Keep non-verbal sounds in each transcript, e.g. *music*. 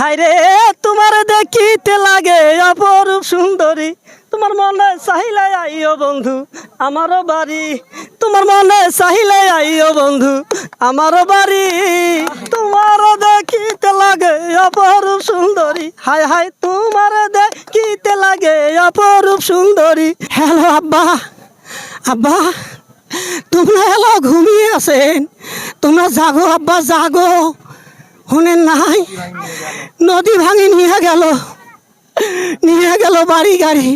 হায়রে, তোমার দেখিতে লাগে অপরূপ সুন্দরী। তোমার মনে চাহিলে আইও বন্ধু, আমারও বাড়ি। তোমার মনে চাহিলে আইও বন্ধু, আমারও বাড়ি। তোমার দেখিতে লাগে অপরূপ সুন্দরী। হাই হায়, তোমার দেখিতে লাগে অপরূপ সুন্দরী। হ্যালো আব্বা আব্বা, তোমরা এলো ঘুমিয়ে আছেন। তোমরা জাগো আব্বা, জাগো। শুনেন নাই। নদী ভাঙি নিয়ে গেল। নিয়ে গেল বাড়ি গাড়ি।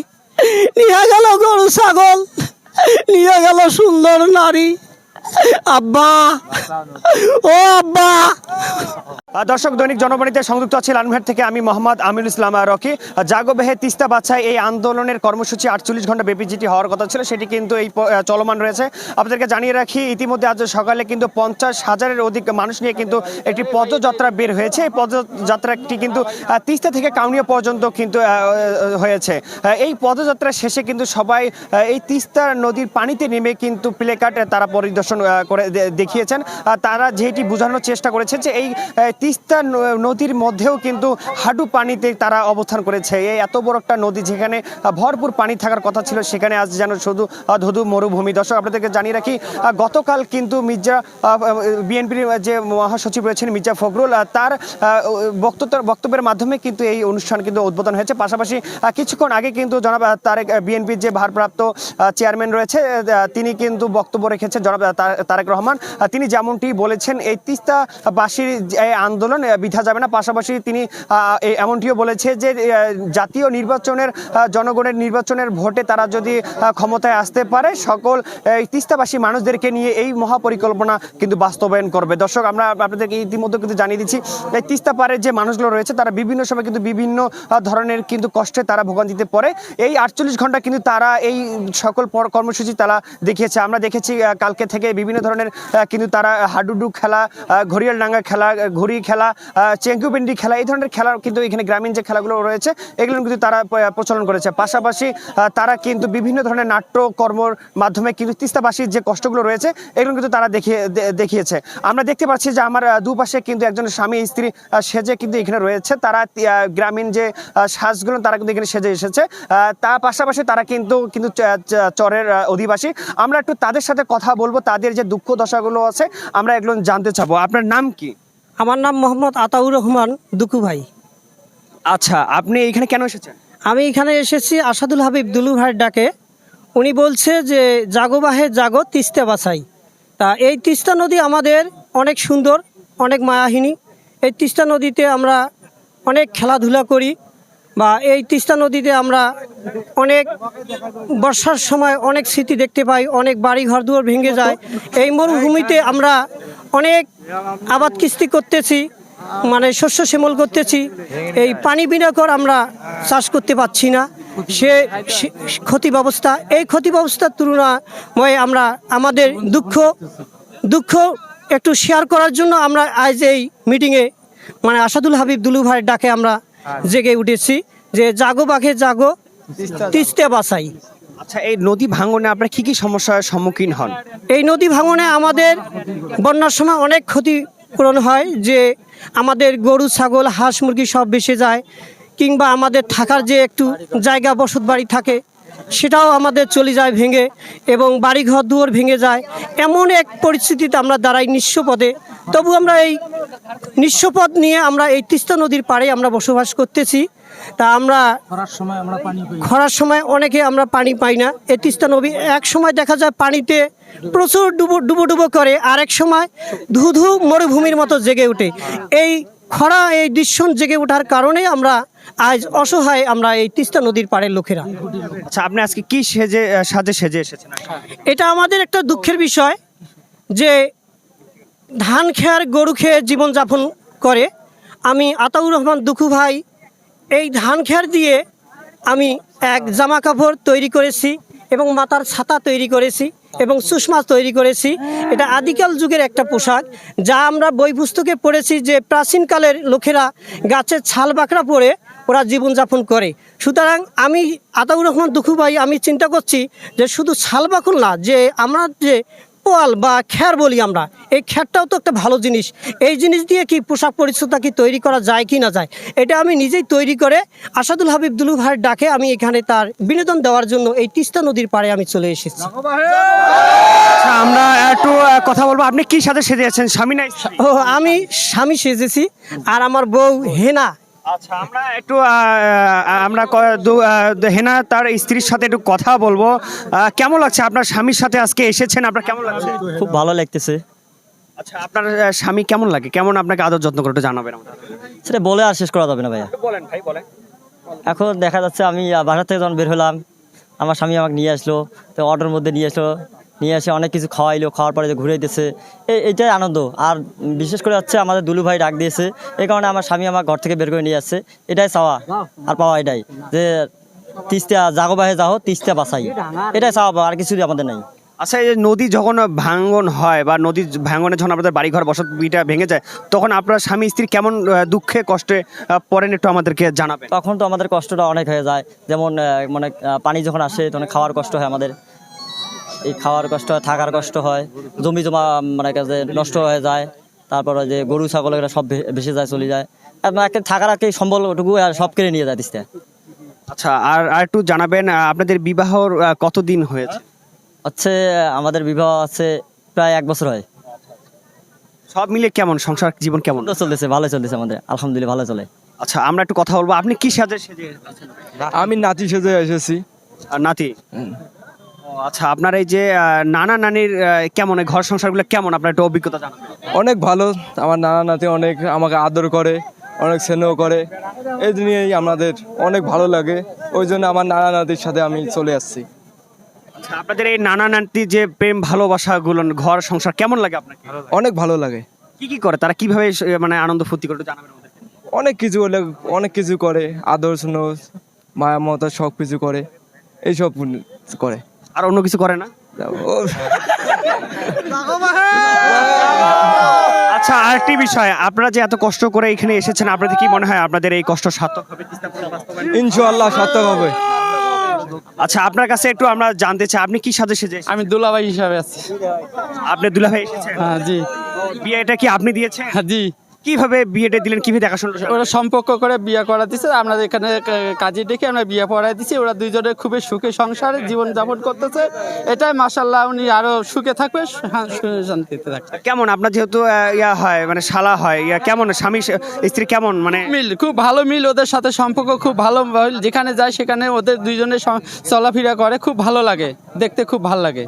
নিয়ে গেল গরু, ছাগল। নিয়ে গেল সুন্দর নারী। আব্বা, ও আব্বা। দর্শক দৈনিক জনবাণীতে সংযুক্ত আছে লালমহাট থেকে আমি মোহাম্মদ আমিরুল ইসলাম রকি। আহ, জাগো বেহে তিস্তা বাছাই এই আন্দোলনের কর্মসূচি আটচল্লিশ ঘণ্টা ব্যাপী যেটি হওয়ার কথা ছিল সেটি কিন্তু এই চলমান রয়েছে। আপনাদেরকে জানিয়ে রাখি ইতিমধ্যে আজ সকালে কিন্তু পঞ্চাশ হাজারের অধিক মানুষ নিয়ে কিন্তু একটি পদযাত্রা বের হয়েছে। এই পদযাত্রাটি কিন্তু তিস্তা থেকে কাউনিয়া পর্যন্ত কিন্তু হয়েছে। এই পদযাত্রা শেষে কিন্তু সবাই এই তিস্তা নদীর পানিতে নেমে কিন্তু প্লে কার্ড তারা পরিদর্শন করে দেখিয়েছেন। তারা যেটি বোঝানোর চেষ্টা করেছে যে এই তিস্তা নদীর মধ্যেও কিন্তু হাঁটু পানিতে তারা অবস্থান করেছে। এই এত বড় একটা নদী যেখানে ভরপুর পানি থাকার কথা ছিল, সেখানে আজ যেন শুধু ধুধু মরুভূমি। দর্শক, আপনাদেরকে জানিয়ে রাখি গতকাল কিন্তু মির্জা বিএনপির যে মহাসচিব রয়েছেন মির্জা ফখরুল তার বক্তব্যের মাধ্যমে কিন্তু এই অনুষ্ঠান কিন্তু উদ্বোধন হয়েছে। পাশাপাশি কিছুক্ষণ আগে কিন্তু জনাব তারেক বিএনপির যে ভারপ্রাপ্ত চেয়ারম্যান রয়েছে তিনি কিন্তু বক্তব্য রেখেছেন জনাব তারেক রহমান। তিনি যেমনটি বলেছেন, এই তিস্তাবাসীর আন্দোলন বিধা যাবে না। পাশাপাশি তিনি এমনটিও বলেছে যে জাতীয় নির্বাচনের জনগণের নির্বাচনের ভোটে তারা যদি ক্ষমতায় আসতে পারে সকল তিস্তাবাসী মানুষদেরকে নিয়ে এই মহাপরিকল্পনা কিন্তু বাস্তবায়ন করবে। দর্শক আমরা আপনাদেরকে ইতিমধ্যে কিন্তু জানিয়ে দিচ্ছি এই তিস্তা পারের যে মানুষগুলো রয়েছে তারা বিভিন্ন সময় কিন্তু বিভিন্ন ধরনের কিন্তু কষ্টে তারা ভোগান্তিতে পড়ে। এই আটচল্লিশ ঘণ্টা কিন্তু তারা এই সকল কর্মসূচি তারা দেখিয়েছে। আমরা দেখেছি কালকে থেকে বিভিন্ন ধরনের কিন্তু তারা হাডুডু খেলা ঘড়িয়াল ডাঙ্গা খেলা আহ, ঘুড়ি খেলা চেঙ্কুপিন্ডি খেলা, এই ধরনের খেলা কিন্তু এখানে গ্রামীণ যে খেলাগুলো রয়েছে, এগুলো কিন্তু তারা প্রচলন করেছে। পাশাপাশি তারা কিন্তু বিভিন্ন ধরনের নাট্যকর্মর মাধ্যমে কিন্তু তিস্তাবাসীর যে কষ্টগুলো রয়েছে, এগুলো কিন্তু তারা দেখিয়ে দেখিয়েছে। আমরা দেখতে পাচ্ছি যে আমার দুপাশে কিন্তু একজন স্বামী, স্ত্রী সেজে কিন্তু এখানে রয়েছে। তারা গ্রামীণ যে সাজগুলো, তারা কিন্তু এখানে সেজে এসেছে। তার পাশাপাশি তারা কিন্তু কিন্তু চরের অধিবাসী। আমরা একটু তাদের সাথে কথা বলব, তাদের যে দুঃখ দশাগুলো আছে, আমরা এগুলো জানতে চাবো। আপনার নাম কি? আমার নাম মোহাম্মদ আতাউর রহমান দুকু ভাই। আচ্ছা আপনি এখানে কেন এসেছেন? আমি এখানে এসেছি আসাদুল হাবিব দুলু ভাইয়ের ডাকে। উনি বলছে যে জাগো বাহে জাগো তিস্তা বাছাই। তা এই তিস্তা নদী আমাদের অনেক সুন্দর অনেক মায়াহিনী। এই তিস্তা নদীতে আমরা অনেক খেলাধুলা করি বা এই তিস্তা নদীতে আমরা অনেক বর্ষার সময় অনেক স্মৃতি দেখতে পাই অনেক বাড়ি ঘর দুয়ার ভেঙে যায়। এই মরুভূমিতে আমরা অনেক আবাদ কিস্তি করতেছি মানে শস্য শ্যামল করতেছি। এই পানি বিনা কর আমরা চাষ করতে পারছি না। সে ক্ষতি ব্যবস্থা, এই ক্ষতি ব্যবস্থার তুলনায় আমরা আমাদের দুঃখ দুঃখ একটু শেয়ার করার জন্য আমরা আজ এই মিটিংয়ে মানে আসাদুল হাবিব দুলু ভাইয়ের ডাকে আমরা জেগে উঠেছি যে, জাগো বাঘে জাগো, তিস্তে বাসাই। আচ্ছা এই নদী ভাঙনে আপনার কি কি সমস্যার সম্মুখীন হন? এই নদী ভাঙনে আমাদের বন্যার সময় অনেক ক্ষতিপূরণ হয়, যে আমাদের গরু, ছাগল, হাঁস, মুরগি সব বেসে যায়, কিংবা আমাদের থাকার যে একটু জায়গা, বসত বাড়ি থাকে, সেটাও আমাদের চলে যায় ভেঙে এবং বাড়ি ঘর দুয়ার ভেঙে যায়। এমন এক পরিস্থিতিতে আমরা দাঁড়াই নিঃস্বপদে তবু আমরা এই নিঃস্বপদ নিয়ে আমরা এই তিস্তা নদীর পাড়ে আমরা বসবাস করতেছি। তা আমরা খরার সময় অনেকে আমরা পানি পাই না। এই তিস্তা নদী এক সময় দেখা যায় পানিতে প্রচুর ডুবো ডুবো ডুবো করে আরেক সময় ধু ধু মরুভূমির মতো জেগে ওঠে। এই খরা এই দৃশ্য জেগে ওঠার কারণে আমরা আজ অসহায় আমরা এই তিস্তা নদীর পাড়ের লোকেরা। আচ্ছা আপনি আজকে কি সেজে সাজে সেজে এসেছেন? এটা আমাদের একটা দুঃখের বিষয় যে ধান খেয়ার গরু খেয়ে জীবনযাপন করে। আমি আতাউর রহমান দুখু ভাই এই ধান খেয়ার দিয়ে আমি এক জামা কাপড় তৈরি করেছি এবং মাথার ছাতা তৈরি করেছি এবং সুষমা তৈরি করেছি। এটা আদিকাল যুগের একটা পোশাক, যা আমরা বই পুস্তকে পড়েছি যে প্রাচীনকালের লোকেরা গাছের ছাল বাঁকড়া পরে ওরা জীবনযাপন করে। সুতরাং আমি আতাউর রহমান দুখু ভাই আমি চিন্তা করছি যে শুধু ছাল বাকুল না, যে আমরা যে পোয়াল বা খ্যার বলি আমরা। এই খ্যারটাও তো একটা ভালো জিনিস। এই জিনিস দিয়ে কি পোশাক পরিচ্ছদটা কি তৈরি করা যায় কি না যায়? এটা আমি নিজেই তৈরি করে আসাদুল হাবিব দুলু ভাইয়ের ডাকে আমি এখানে তার বিনোদন দেওয়ার জন্য এই তিস্তা নদীর পাড়ে আমি চলে এসেছি। আচ্ছা আমরা একটু কথা বলব। আপনি কি সাথে সেজে আছেন স্বামী নাই? ও আমি স্বামী সেজেছি। আর আমার বউ হেনা আচ্ছা আমরা একটু আমরা হেনা তার স্ত্রীর সাথে একটু কথা বলব। কেমন লাগছে? আপনার স্বামীর সাথে আজকে এসেছেন আপনার কেমন লাগছে? খুব ভালো লাগতেছে। আচ্ছা আপনার স্বামী কেমন লাগে? কেমন আপনাকে আদর যত্ন করে জানাবেন সেটা বলে আর শেষ করা যাবে না ভাইয়া। বলেন ভাই বলেন। এখন দেখা যাচ্ছে আমি বাসা থেকে যখন বের হলাম আমার স্বামী আমাকে নিয়ে আসলো তো অটোর মধ্যে নিয়ে আসলো। নিয়ে এসে অনেক কিছু খাওয়াইলো খাওয়ার পরে যে ঘুরে দিতেছে এই এইটাই আনন্দ। আর বিশেষ করে হচ্ছে আমাদের দুলু ভাই ডাক দিয়েছে এই কারণে আমার স্বামী আমার ঘর থেকে বের করে নিয়ে আসছে এটাই চাওয়া আর পাওয়া এটাই যে তিস্তা জাগো বাহে যাও তিস্তা বাসাই। এটাই চাওয়া পাওয়া, আর কিছু আমাদের নাই। আচ্ছা এই যে নদী যখন ভাঙ্গন হয় বা নদী ভাঙ্গনে যখন আপনাদের বাড়িঘর বসত বিটা ভেঙে যায় তখন আপনার স্বামী স্ত্রী কেমন দুঃখে কষ্টে পড়েন একটু আমাদেরকে জানাবেন? তখন তো আমাদের কষ্টটা অনেক হয়ে যায়। যেমন মানে পানি যখন আসে তখন খাওয়ার কষ্ট হয় আমাদের। এই খাওয়ার কষ্ট হয় থাকার কষ্ট হয় জমি জমা মানে কাছে নষ্ট হয়ে যায় তারপরে যে গরু ছাগল এগুলো সব ভেসে যায় চলে যায়। আপনার একটা থাকার একটা সম্বল ওটুকু আর সব কেড়ে নিয়ে যায় তিস্তা। আচ্ছা আর আর একটু জানাবেন আপনাদের বিবাহর কতদিন হয়েছে? হচ্ছে আমাদের বিবাহ আছে প্রায় এক বছর হয়। সব মিলে কেমন? সংসার জীবন কেমন? তো চলতেছে ভালো চলতেছে আমাদের আলহামদুলিল্লাহ ভালো চলে। আচ্ছা আমরা একটু কথা বলব আপনি কি সাজে সেজে আমি নাতি সেজে এসেছি। আর নাতি? আচ্ছা আপনার এই যে নানা নানির কেমন এই ঘর সংসারগুলো কেমন? আপনার একটু অভিজ্ঞতা জানাবেন। অনেক ভালো। আমার নানা নাতি অনেক আমাকে আদর করে অনেক স্নেহ করে। এই নিয়েই আমাদের অনেক ভালো লাগে। ওই জন্য আমার নানা নাতির সাথে আমি চলে আসছি। আচ্ছা আপনাদের এই নানা নাতি যে প্রেম ভালোবাসা গুলো ঘর সংসার কেমন লাগে আপনাকে? অনেক ভালো লাগে। কি কি করে? তারা কীভাবে মানে আনন্দ ফুর্তি করে জানাবেন অনেক কিছু হলে অনেক কিছু করে। আদর স্নেহ মায়া মমতা সব কিছু করে। এইসব করে। আর অন্য কিছু করে না? ও আচ্ছা আরেকটি বিষয়। আপনারা যে এত কষ্ট করে এখানে এসেছেন আপনাদের কি মনে হয় আপনাদের এই কষ্ট সার্থক হবে? ইনশাআল্লাহ সার্থক হবে। আচ্ছা আপনার কাছে একটু আমরা জানতে চাই আপনি কি সাজে সেজে এসেছেন? আমি দুলাভাই হিসাবে আছি। আপনি দুলাভাই এসেছেন? হ্যাঁ জি। বিয়েটা কি আপনি দিয়েছেন? হ্যাঁ জি। কীভাবে বিয়েটা দিলেন কীভাবে দেখাশোনা ওরা সম্পর্ক করে বিয়ে করা দিছে আমরা এখানে কাজে ডেকে আমরা বিয়ে পড়াই দিছি ওরা দুইজনে খুবই সুখে সংসারে জীবন যাপন করতেছে এটাই মাসাল্লাহ উনি আরও সুখে থাকবে হ্যাঁ, শান্তিতে থাকবে। কেমন আপনার যেহেতু ইয়া হয় মানে শালা হয় ইয়া কেমন? স্বামী স্ত্রী কেমন মানে? মিল খুব ভালো মিল ওদের সাথে সম্পর্ক খুব ভালো যেখানে যায় সেখানে ওদের দুইজনের স- চলাফেরা করে খুব ভালো লাগে দেখতে খুব ভালো লাগে।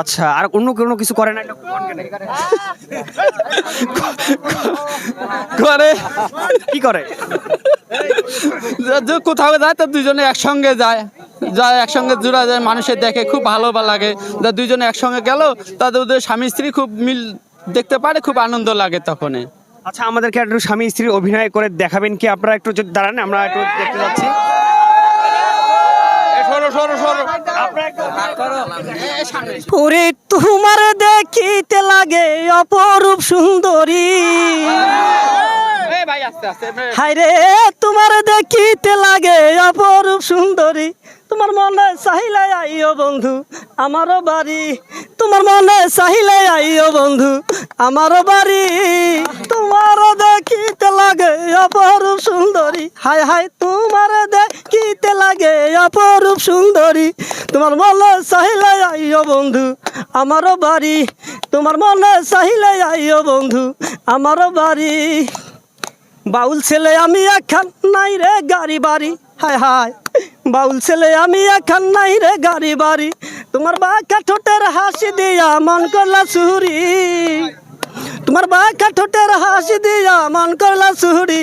আচ্ছা আর অন্য কোনো কিছু করে না? *laughs* করে। কি করে? যে- যে কোথাও যায় তো দুজনে একসঙ্গে যায়। যায় একসঙ্গে জোড়া যায় মানুষের দেখে খুব ভালো লাগে। যা দুজনে একসঙ্গে গেল তাদের ওদের স্বামী স্ত্রী খুব মিল দেখতে পারে খুব আনন্দ লাগে তখনই। আচ্ছা আমাদেরকে একটু স্বামী স্ত্রীর অভিনয় করে দেখাবেন কি? আপনারা একটু যদি দাঁড়ান আমরা একটু দেখতে যাচ্ছি। ওরে তোমার দেখিতে লাগে অপরূপ সুন্দরী। হাইরে তোমার দেখিতে লাগে অপরূপ সুন্দরী। তোমার মনে চাহিলাই আইও বন্ধু আমারও বাড়ি। তোমার মনে চাহিলে আইও বন্ধু আমারও বাড়ি। তোমার দেখিতে লাগে অপরূপ সুন্দরী। হায় হায় তোমার দেখিতে লাগে অপরূপ সুন্দরী। তোমার মনে চাহিলে আইও বন্ধু আমারও বাড়ি। তোমার মনে চাহিলে আইও বন্ধু আমারও বাড়ি। বাউল ছেলে, আমি এখন নাই রে গাড়ি বাড়ি। হায় হায় বাউল ছেলে, আমি এখন নাই রে গাড়ি বাড়ি। তোমার বাঁকা ঠোঁটের হাসি দিয়া মন করলা সুহুরি। তোমার বাঁকা ঠোঁটের হাসি দিয়া মন করলা সুহুরি।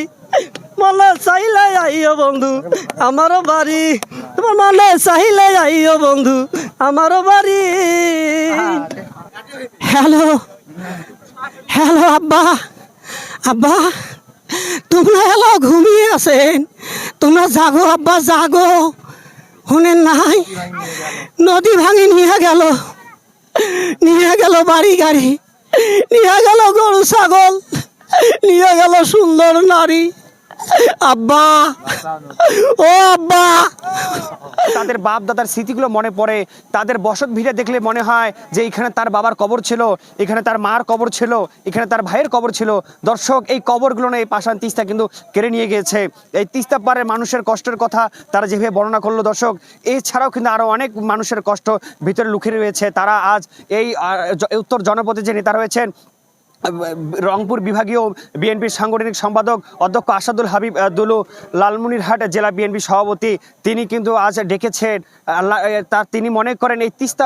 মনে চাইলে আইও বন্ধু, আমারও বাড়ি। তোমার মনে চাইলে আইও বন্ধু, আমারও বাড়ি। হ্যালো হ্যালো আব্বা আব্বা, তোমরা এলো ঘুমিয়ে আছেন। তোমরা জাগো আব্বা, জাগো। শুনেন নাই। নদী ভাঙি নিয়ে গেল। নিয়ে গেল বাড়ি গাড়ি। নিয়ে গেল গরু, ছাগল। নিয়ে গেল সুন্দর নারী। আব্বা। ও আব্বা। তাদের বাপ দাদার স্মৃতিগুলো মনে পড়ে। তাদের বসত ভিড়ে দেখলে মনে হয় যে এখানে তার বাবার কবর ছিল, এখানে তার মার কবর ছিল, এখানে তার ভাইয়ের কবর ছিল। দর্শক, এই কবরগুলো না এই পাষাণ তিস্তা কিন্তু কেড়ে নিয়ে গিয়েছে। এই তিস্তা পাড়ের মানুষের কষ্টের কথা তারা যেভাবে বর্ণনা করল দর্শক, এছাড়াও কিন্তু আরও অনেক মানুষের কষ্ট ভিতরে লুকিয়ে রয়েছে। তারা আজ এই উত্তর জনপদে যে নেতা রয়েছেন রংপুর বিভাগীয় বিএনপির সাংগঠনিক সম্পাদক অধ্যক্ষ আসাদুল হাবিব দুলু লালমনিরহাট জেলা বিএনপি সভাপতি। তিনি কিন্তু আজ ডেকেছেন তার তিনি মনে করেন এই তিস্তা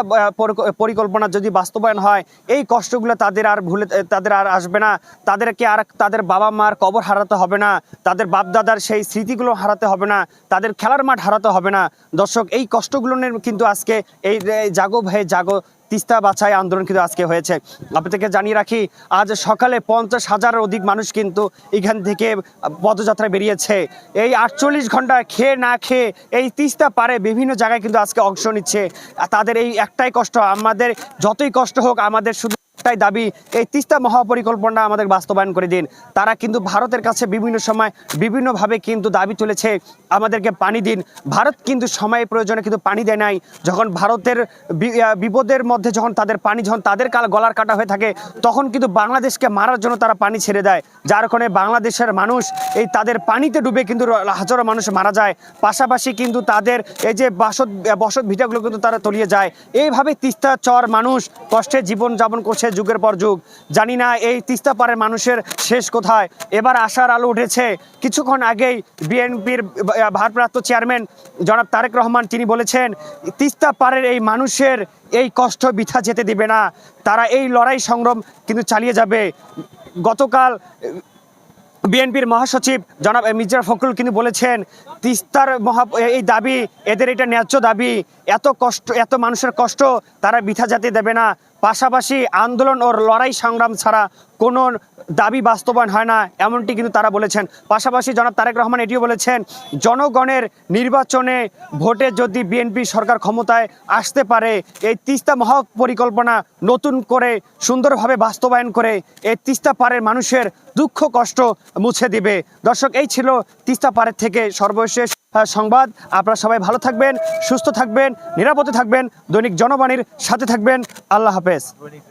পরিকল্পনা যদি বাস্তবায়ন হয়, এই কষ্টগুলো তাদের আর ভুলে তাদের আর আসবে না। তাদেরকে আর তাদের বাবা মার কবর হারাতে হবে না। তাদের বাপদাদার সেই স্মৃতিগুলো হারাতে হবে না। তাদের খেলার মাঠ হারাতে হবে না। দর্শক, এই কষ্টগুলো কিন্তু আজকে এই জাগো ভাই, জাগো তিস্তা বাছাই আন্দোলন কিন্তু আজকে হয়েছে। আপনাদেরকে জানিয়ে রাখি, আজ সকালে পঞ্চাশ হাজারের অধিক মানুষ কিন্তু এখান থেকে পদযাত্রা বেরিয়েছে। এই আটচল্লিশ ঘণ্টা খেয়ে না খেয়ে এই তিস্তা পারে বিভিন্ন জায়গায় কিন্তু আজকে অংশ নিচ্ছে। তাদের এই একটাই কষ্ট, আমাদের যতই কষ্ট হোক, আমাদের শুধু একটাই দাবি, এই তিস্তা মহাপরিকল্পনা আমাদের বাস্তবায়ন করে দিন। তারা কিন্তু ভারতের কাছে বিভিন্ন সময় বিভিন্নভাবে কিন্তু দাবি তুলেছে, আমাদেরকে পানি দিন। ভারত কিন্তু সময় প্রয়োজনে কিন্তু পানি দেয় নাই। যখন ভারতের বিপদের মধ্যে যখন তাদের পানি, যখন তাদের কাল গলার কাটা হয়ে থাকে, তখন কিন্তু বাংলাদেশকে মারার জন্য তারা পানি ছেড়ে দেয়। যার কারণে বাংলাদেশের মানুষ এই তাদের পানিতে ডুবে কিন্তু হাজারো মানুষ মারা যায়। পাশাপাশি কিন্তু তাদের এই যে বাসত, বসত ভিটাগুলো কিন্তু তারা তলিয়ে যায়। এইভাবে তিস্তা চর মানুষ কষ্টে জীবন যাপন করছে যুগের পর যুগ। জানি না এই তিস্তা পাড়ের মানুষের শেষ কোথায়। এবার আশার আলো উঠেছে। কিছুক্ষণ আগেই বিএনপির ভারপ্রাপ্ত চেয়ারম্যান জনাব তারেক রহমান তিনি বলেছেন, তিস্তা পাড়ের এই মানুষের এই কষ্ট বৃথা যেতে দিবে না। তারা এই লড়াই সংগ্রাম কিন্তু চালিয়ে যাবে। গতকাল বিএনপির মহাসচিব জনাব মির্জা ফখরুল কিন্তু বলেছেন, তিস্তার মহা এই দাবি, এদের এটা ন্যায্য দাবি। এত কষ্ট, এত মানুষের কষ্ট তারা বৃথা যাতে দেবে না। পাশাপাশি আন্দোলন ও লড়াই সংগ্রাম ছাড়া কোনো দাবি বাস্তবায়ন হয় না, এমনটি কিন্তু তারা বলেছেন। পাশাপাশি জনাব তারেক রহমান এটিও বলেছেন, জনগণের নির্বাচনে ভোটে যদি বিএনপি সরকার ক্ষমতায় আসতে পারে, এই তিস্তা মহাপরিকল্পনা নতুন করে সুন্দরভাবে বাস্তবায়ন করে এই তিস্তা পাড়ের মানুষের দুঃখ কষ্ট মুছে দিবে। দর্শক, এই ছিল তিস্তা পাড়ের থেকে সর্বশেষ সংবাদ। আপনারা সবাই ভালো থাকবেন, সুস্থ থাকবেন, নিরাপদে থাকবেন। দৈনিক জনবাণীর সাথে থাকবেন। আল্লাহ হাফেজ।